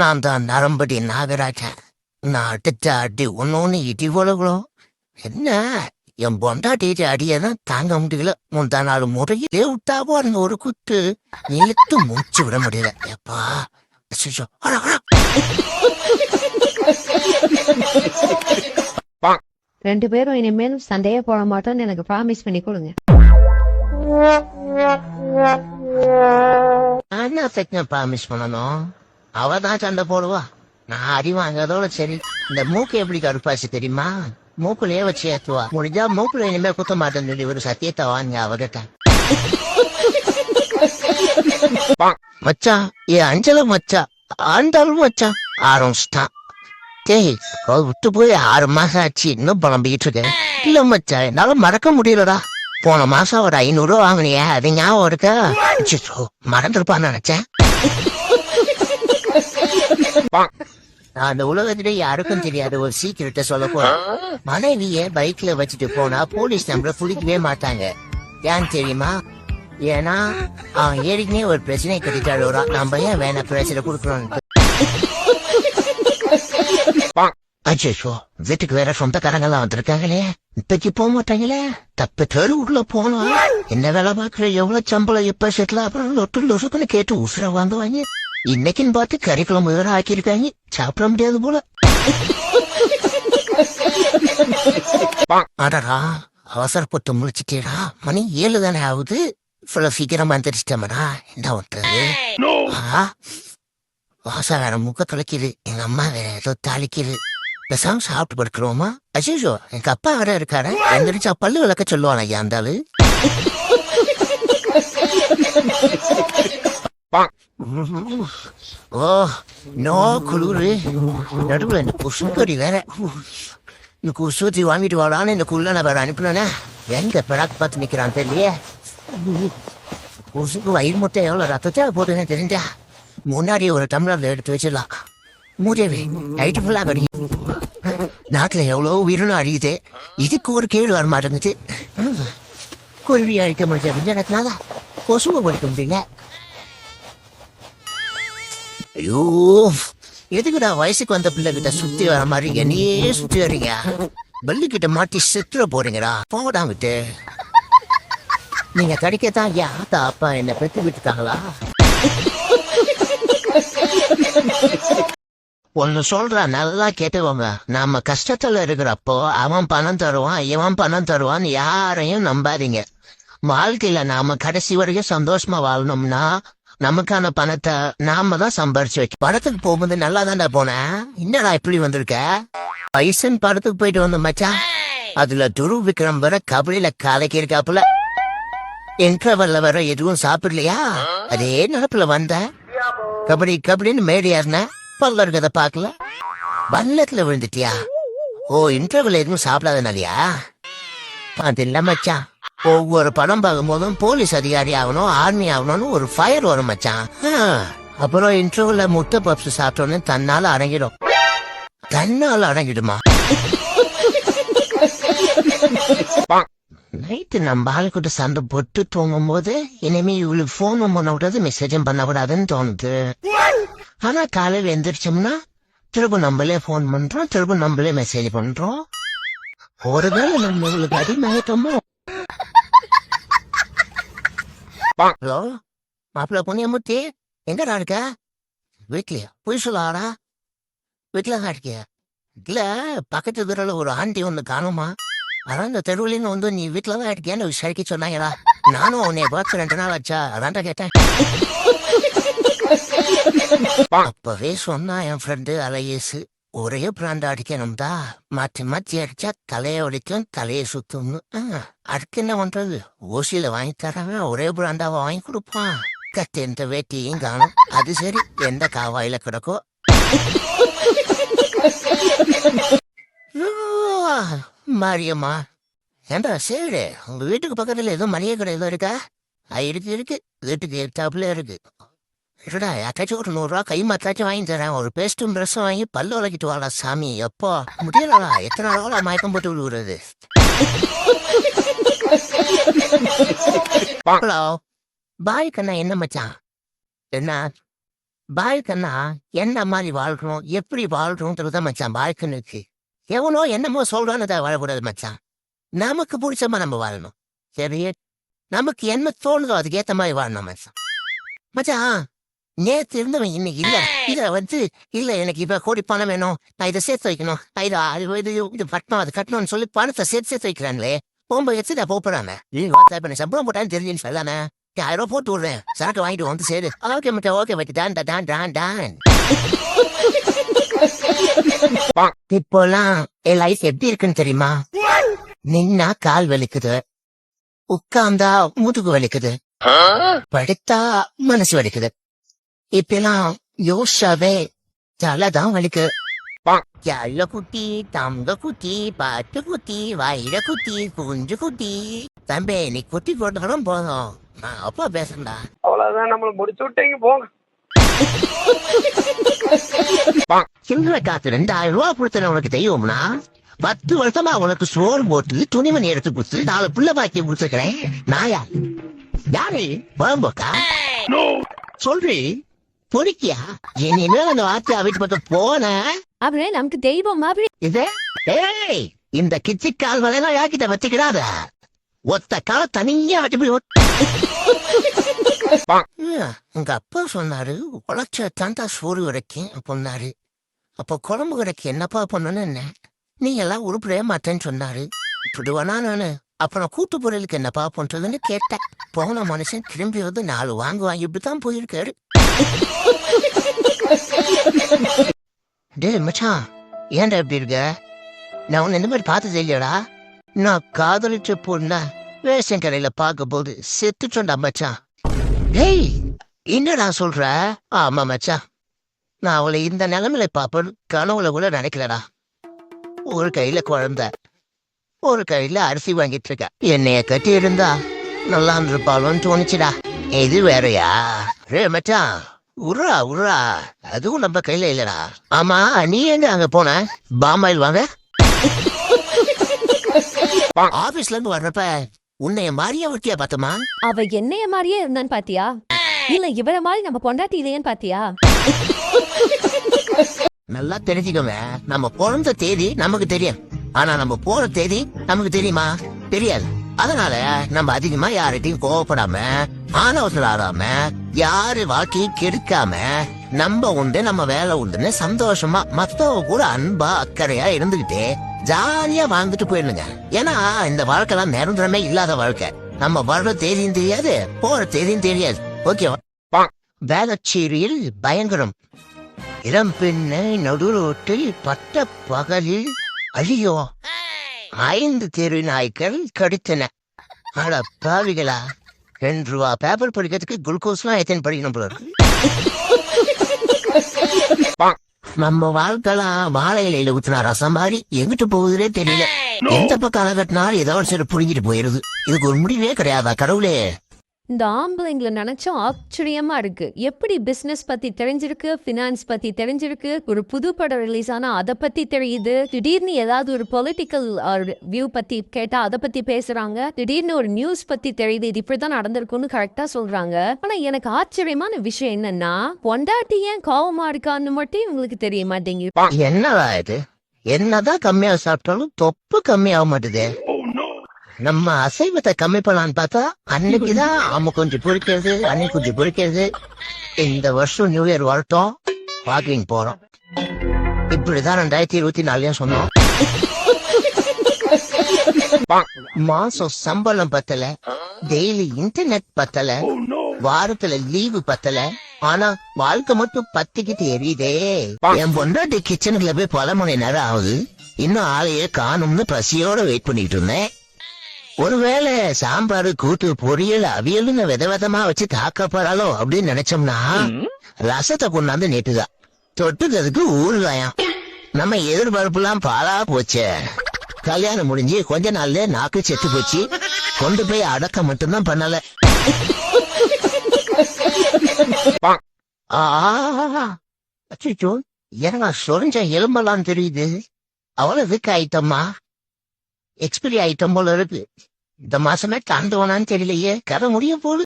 நான் தான் நரம்படி நாகராஜன். நான் அடுத்த அடி ஒன்னொன்னு இடி உலகம் என்ன? என் பொண்டாட்டிட்டு அடியை தான் தாங்க முடியல. முந்தா நாள் முறையிலே விட்டா பாருங்க ஒரு குத்து. இழுத்து மூச்சு விட முடியல. எப்பா. ரெண்டு பேரும் இனிமேல் சண்டையே போட மாட்டோம்னு எனக்கு ப்ராமிஸ் பண்ணி கொடுங்க. செகண்ட் ப்ராமிஸ் பண்ணணும்? அவ தான் சண்டை போடுவா. நான் அடி வாங்கறதோட சரி. இந்த மூக்கு எப்படி கருப்பாச்சு தெரியுமா? மூக்குலயே வச்சு ஏத்துவா. முடிஞ்சா மூக்குல இனிமே குத்த மாட்டேன்னு சொல்லி ஒரு சத்தியத்தை வாங்க அவகிட்ட. மச்சான் ஏ அஞ்சல மச்சா ஆண்டாலும் மச்சான் ஆரம்பிச்சிட்டான். டேய் அவ விட்டு போய் ஆறு மாசம் ஆச்சு இன்னும் புலம்பிக்கிட்டு இருக்கேன். இல்ல மச்சா என்னால மறக்க முடியலடா. போன மாசம் ஒரு ஐநூறு ரூபா வாங்கினியே அது ஞாபகம் இருக்கா? மறந்துருப்பான்னு நினைச்சேன். அந்த உலகத்திலே யாருக்கும் தெரியாத ஒரு சீக்கிரத்தை சொல்ல போறேன் மனைவிய பைக்ல வச்சுட்டு போனா போலீஸ் நம்பரை புடிக்கவே மாட்டாங்க. ஏன் தெரியுமா? ஏன்னா அவன் ஏற்கனவே ஒரு பிரச்சனை கட்டிட்டாளோரா நம்ம ஏன் வேணா பிரச்சனை கொடுக்கணும் அச்சோ வீட்டுக்கு வேற சொந்தக்காரங்கெல்லாம் வந்திருக்காங்களே. இப்பைக்கு போக மாட்டாங்களே? தப்பு தெரு உள்ள போனா. என்ன வேலை பாக்குற எவ்வளவு சம்பளம் எப்ப செட்டில் அப்புறம் லொட்டு லொசுக்குன்னு கேட்டு உசுர வாங்குவாங்க. இன்னைக்குன்னு பார்த்து கறிக்குழம்பு வேற ஆக்கியிருக்காங்க சாப்பிட முடியாது போல அடடா அவசரப்பட்டு முடிச்சிட்டேடா மணி ஏழு தானே ஆகுது இவ்வளவு சீக்கிரமா எந்திரிச்சிட்டமடா என்ன பண்றது வாசம் வேற முக்க தொலைக்குது எங்க அம்மா வேற ஏதோ தாளிக்குது பேசாம சாப்பிட்டு படுக்கிறோமா அஜிஷோ எங்க அப்பா வேற இருக்காரு எந்திரிச்சா பல்லு விளக்க சொல்லுவான் ஐயா அந்த ஆளு ஓ நோ குளிரு. நடுவில் இந்த குசுக்கடி வேற. இந்த குசூத்தி வாங்கிட்டு வாடான்னு இந்த குள்ள நான் வேற அனுப்பினேனே எங்க பிராக் பார்த்து நிக்கிறான் தெரியலையே. குசுக்கு வயிறு முட்டை எவ்வளவு ரத்தத்தை போதுன்னு தெரிஞ்சா முன்னாடி ஒரு டம்ளர்ல எடுத்து வச்சிடலாம். மூதேவி நைட்டு ஃபுல்லா கடி நாட்டுல எவ்வளோ உயிரினும் அழியுது. இதுக்கு ஒரு கேள்வி வர மாட்டேங்குது. குருவி அழிக்க முடிஞ்ச எனக்குனால கொசுவை படிக்க முடியல. ஐயோ. எதுக்குடா வயசுக்கு வந்த பிள்ளை கிட்ட சுத்தி வர மாதிரி என்னையே சுத்தி வரீங்க பல்லு கிட்ட மாட்டி செத்துற போறீங்கடா. போடா விட்டு. நீங்க கிடைக்கத்தான் என் அப்பா என்ன பெத்து விட்டுட்டாங்களா? ஒன்னு சொல்ற நல்லா கேட்டுவாங்க நாம கஷ்டத்துல இருக்கிறப்போ அவன் பணம் தருவான் இவன் பணம் தருவான் யாரையும் நம்பாதீங்க. வாழ்க்கையில நாம கடைசி வரைக்கும் சந்தோஷமா வாழணும்னா நமக்கான பணத்தை நாம தான் சம்பாரிச்சு வைக்க படத்துக்கு போகும்போது நல்லா தான்டா போனேன் என்னடா இப்படி வந்திருக்க? பைசன் படத்துக்கு போயிட்டு வந்த மச்சான் அதுல துரு விக்ரம் வர கபடியில கலக்கி இருக்காப்புல இன்டர்வல்ல வர எதுவும் சாப்பிடலையா? அதே நினப்புல வந்த. கபடி கபடின்னு மேடி ஏறின. பல்ல இருக்கத பாக்கல வல்லத்துல விழுந்துட்டியா? ஓ இன்டர்வல் எதுவும் சாப்பிடாதனாலயா அது இல்ல மச்சான் ஒவ்வொரு படம் பார்க்கும்போதும் போலீஸ் அதிகாரி ஆகணும் ஆர்மி ஆகணும்னு ஒரு ஃபயர் வரும் மச்சான். அப்புறம் இன்டர்வியூல முட்டை பப்ஸ் சாப்பிட்டோன்னு தன்னால அடங்கிடும். தன்னால அடங்கிடுமா? நைட்டு நம்ம ஆளுக்கிட்ட சண்டை போட்டு தூங்கும் போது இனிமே இவளுக்கு போனும் பண்ண கூடாது மெசேஜும் பண்ண கூடாதுன்னு தோணுது. ஆனா காலையில எந்திரிச்சோம்னா திரும்ப நம்மளே போன் பண்றோம் திரும்ப நம்மளே மெசேஜ் பண்றோம். ஒருவேளை நம்ம இவளுக்கு அடிமையாயிட்டோமோ? ஹலோ மாப்பிள்ள புண்ணியமூர்த்தி எங்கடா இருக்க? வீட்லயா? போய் சொல்லாடா வீட்டுல தான் இருக்கிய? இல்ல பக்கத்து தெருவில் ஒரு ஆண்டி ஒன்று காணுமா? அதான் இந்த தெருவுலேன்னு வந்து நீ வீட்டில் தான் இருக்கியான்னு விசாரிக்க சொன்னாங்கடா நானும் உன்னை பார்த்து ரெண்டு நாள் ஆச்சா? அதான்டா கேட்டேன். அப்பவே சொன்னா என் ஃப்ரெண்டு அலையேசு. ஒரே பிராண்ட் அடிக்கணும்டா. மாற்றி மாற்றி அடிச்சா தலையை ஒடிக்கும் தலையை சுத்தும்னு. ஆ, அதுக்கு என்ன பண்றது? ஓசியில வாங்கி தரவன் ஒரே பிராண்டாவை வாங்கி கொடுப்பான். கத்து எந்த வேட்டியும் காணும். அது சரி எந்த காவாயில கிடக்கோ. ஆ, மாரியம்மா. ஏண்டா சரி உங்க வீட்டுக்கு பக்கத்துல எதுவும் மளிகை கடை எதுவும் இருக்கா? இருக்கு இருக்கு. வீட்டுக்கு எட்டாப்புல இருக்கு. இருடா யாத்தாச்சும் ஒரு நூறுரூவா கை மாத்தாச்சும் வாங்கி தரேன் ஒரு பேஸ்ட்டும் ப்ரெஷ்ஷும் வாங்கி பல்லு விளக்கிட்டு வாடா சாமி எப்போ முடியலடா எத்தனை நாளா மயக்கம் போட்டு விழுவுறது ஹலோ பாய் கண்ணா என்ன மச்சான் என்ன வாழ்க்கைன்னா என்ன மாதிரி வாழ்க்கணும் எப்படி வாழ்க்கணும்ன்றது தான் மச்சான் வாழ்க்கைன்னு இருக்கு எவனோ என்னமோ சொல்றான்னு அதை வாழக்கூடாது மச்சான் நமக்கு பிடிச்சமா நம்ம வாழணும் சரி நமக்கு என்ன தோணுதோ அதுக்கு ஏத்த மாதிரி வாழணும் மச்சான் மச்சான் நேத்து இருந்தவன் இன்னைக்கு இல்ல. இத வந்து இல்ல எனக்கு இப்ப கோடி பணம் வேணும். நான் இதை சேர்த்து வைக்கணும். இதை இது இது கட்டணும் அது கட்டணும்னு சொல்லி பணத்தை சேர்த்து சேர்த்து வைக்கிறாங்களே. போகும்போது வச்சு நான் போறாங்க நீ வாட்ஸ்அப் பண்ணி சம்பளம் போட்டான்னு தெரிஞ்சுன்னு சொல்லானே ஆயிரம் ரூபாய் போட்டு விடுறேன். சரக்கு வாங்கிட்டு வந்து சேரு. ஓகே மச்சான் ஓகே மச்சான். டான் டான் டான் டான் இப்போலாம் என் லைஃப் எப்படி இருக்குன்னு தெரியுமா? நின்னா கால் வலிக்குது. உட்கார்ந்தா முதுகு வலிக்குது. படுத்தா மனசு வலிக்குது. இப்பெல்லாம் யோசாவே தலைதான் வலிக்கு. ஜல்ல குட்டி தங்க குட்டி பாட்டு குட்டி வயிற குட்டி குஞ்சு குட்டி. தம்பி நீ குட்டி போட்டாலும் போதும் நான் அப்பா பேசுறேன்டா. அவ்வளவுதான் நம்மள முடிச்சு விட்டீங்க போங்க. சில்லறை காத்து ரெண்டாயிரம் ரூபாய் கொடுத்தன உனக்கு தெய்வம்னா பத்து வருஷமா உனக்கு சோறு போட்டு துணிமணி எடுத்து கொடுத்து நாலு புள்ள பாக்கி கொடுத்துருக்கிறேன். நாயா யாரு? புறம்போக்கா சொல்றி. பொறுக்கியா? இனிமேல் அந்த வார்த்தையை வீட்டு பக்கம் போன? அப்படியே நமக்கு தெய்வம் மாதிரி. இது? ஏய் இந்த கிச்சிக்கால் வலைனா யாக்கிட்ட வச்சுக்கிறாத ஒத்த கால தனியா வச்சு உங்க அப்பா சொன்னாரு உழைச்ச தாண்டா சோறு வரைக்கும் பொண்ணாரு அப்போ குழம்பு கடைக்கு என்னப்பா பண்ணணும்னு என்ன? நீ எல்லாம் உருப்படவே மாட்டேன்னு சொன்னாரு. இப்படி வேணா நானு. அப்புறம் கூட்டு பொருளுக்கு என்னப்பா பண்றதுன்னு கேட்டேன். போன மனுஷன் திரும்பி வந்து நாலு வாங்குவாங்க இப்படித்தான் போயிருக்காரு. டேய் மச்சான் ஏன்டா இப்படி இருக்க? நான் உன்னை இந்த மாதிரி பார்த்தது இல்லையடா நான் காதலிச்ச பொண்ணா ரேஷன் கடையில பார்க்கும்போது செத்துட்டோண்டா மச்சான். டேய் என்னடா சொல்ற? ஆமா மச்சான். நான் அவளை இந்த நிலைமையில பாப்பேன் கனவுல கூட நினைக்கலடா. ஒரு கையில குழந்தை ஒரு கையில அரிசி வாங்கிட்டு இருக்க. என்னைய கட்டி இருந்தா நல்லா இருந்திருப்பாளோன்னு தோணுச்சுடா. இது வேறயா? ரே மச்சான் உர்ரா உர்ரா அதுவும் நம்ம கையில இல்லடா. ஆமா நீ எங்க அங்க போன? பாமாயில் வாங்க. ஆபீஸ்ல இருந்து வர்றப்ப உன்னைய மாறியா ஒட்டியா பார்த்தமா அவ என்னைய மாதிரியே இருந்தான்னு பாத்தியா? இல்ல இவர மாதிரி நம்ம பொண்டாட்டி இல்லையேன்னு பாத்தியா? நல்லா தெரிஞ்சுக்கோங்க. நம்ம பிறந்த தேதி நமக்கு தெரியும். ஆனா நம்ம போற தேதி நமக்கு தெரியுமா? தெரியாது. அதனால நம்ம அதிகமா யார்கிட்டயும் கோவப்படாம ஆனவசரம் ஆறாம யாரு வாழ்க்கையும் கெடுக்காம நம்ம உண்டு நம்ம வேலை உண்டுன்னு சந்தோஷமா மத்தவங்க கூட அன்பா அக்கறையா இருந்துகிட்டு ஜாலியா வாழ்ந்துட்டு போயிடுங்க ஏன்னா இந்த வாழ்க்கைலாம் நிரந்தரமே இல்லாத வாழ்க்கை. நம்ம வர்ற தேதியும் தெரியாது போற தேதியும் தெரியாது. ஓகேவா வேளச்சேரியில் பயங்கரம். இளம் பெண்ணை நடுரோட்டில் பட்ட பகலில் ஐயோ ஐந்து தெரு நாய்க்கள் கடித்தன அட பாவிகளா ரெண்டு ரூபா பேப்பர் படிக்கிறதுக்கு குளுக்கோஸ்லாம் எத்தனை படிக்கணும் போல இருக்கு நம்ம வாழ்க்கைலாம் வாழை இலையில ஊத்துனா ரசம் மாதிரி எங்கிட்டு போகுதுன்னே தெரியல எந்த பக்கம் அழகட்டினாலும் ஏதோ ஒரு சரி புடுங்கிட்டு போயிருது இதுக்கு ஒரு முடிவே கிடையாதா கடவுளே இந்த ஆம்பளைங்களை நினச்சா ஆச்சரியமா இருக்கு. எப்படி பிசினஸ் பத்தி தெரிஞ்சிருக்கு ஃபினான்ஸ் பத்தி தெரிஞ்சிருக்கு ஒரு புது படம் ரிலீஸ் ஆனா அதை பத்தி தெரியுது. திடீர்னு ஏதாவது ஒரு பொலிட்டிக்கல் வியூ பத்தி கேட்டா அதை பத்தி பேசுறாங்க. திடீர்னு ஒரு நியூஸ் பத்தி தெரியுது இது இப்படிதான் நடந்திருக்கும்னு கரெக்டா சொல்றாங்க. ஆனா எனக்கு ஆச்சரியமான விஷயம் என்னன்னா பொண்டாட்டி ஏன் கோவமா இருக்கான்னு மட்டும் இவங்களுக்கு தெரிய மாட்டேங்குது. என்னடா இது? என்னதான் கம்மியா சாப்பிட்டாலும் தொப்பு கம்மியாக மாட்டுதே நம்ம அசைவத்தை கம்மி பண்ணலான்னு பார்த்தா அன்னைக்குதான் அம்மா கொஞ்சம் பொறிக்கிறது அன்னைக்கு கொஞ்சம் பொறிக்கிறது இந்த வருஷம் நியூ இயர் வரட்டும். வாக்கிங் போறோம். இப்படிதான் ரெண்டாயிரத்தி இருபத்தி நாலுலயும் சொன்னோம். மாசம் சம்பளம் பத்தல. டெய்லி இன்டர்நெட் பத்தல. வாரத்துல லீவு பத்தல. ஆனா வாழ்க்கை மட்டும் பத்திக்கிட்டு எரியுதே. என் பொண்டாட்டி கிச்சனுக்குள்ள போய் பல மணி நேரம் ஆகுது. இன்னும் ஆளையே காணும்னு பசியோட வெயிட் பண்ணிட்டு இருந்தேன். ஒருவேளை சாம்பார் கூட்டு பொரியல் அவியல்னு வித விதமா வச்சு தாக்க போறாளோ அப்படின்னு நினைச்சோம்னா ரசத்தை கொண்டாந்து நேட்டுதான் தொட்டுக்கிறதுக்கு ஊறுகாயம். நம்ம எதிர்பார்ப்புலாம் பாலா போச்சே. கல்யாணம் முடிஞ்சு கொஞ்ச நாள்ல நாக்கு செத்து போச்சு. கொண்டு போய் அடக்கம் மட்டும்தான் பண்ணல. அச்சோ ஏன்னா சொரிஞ்ச எலும்பெல்லாம் தெரியுது. அவ்வளவு வீக் ஐட்டமா எக்ஸ்பிரி ஐட்டம் போல இருக்கு. இந்த மாசமே தாண்டுவானான்னு தெரியலையே. கதை முடிய போகுது.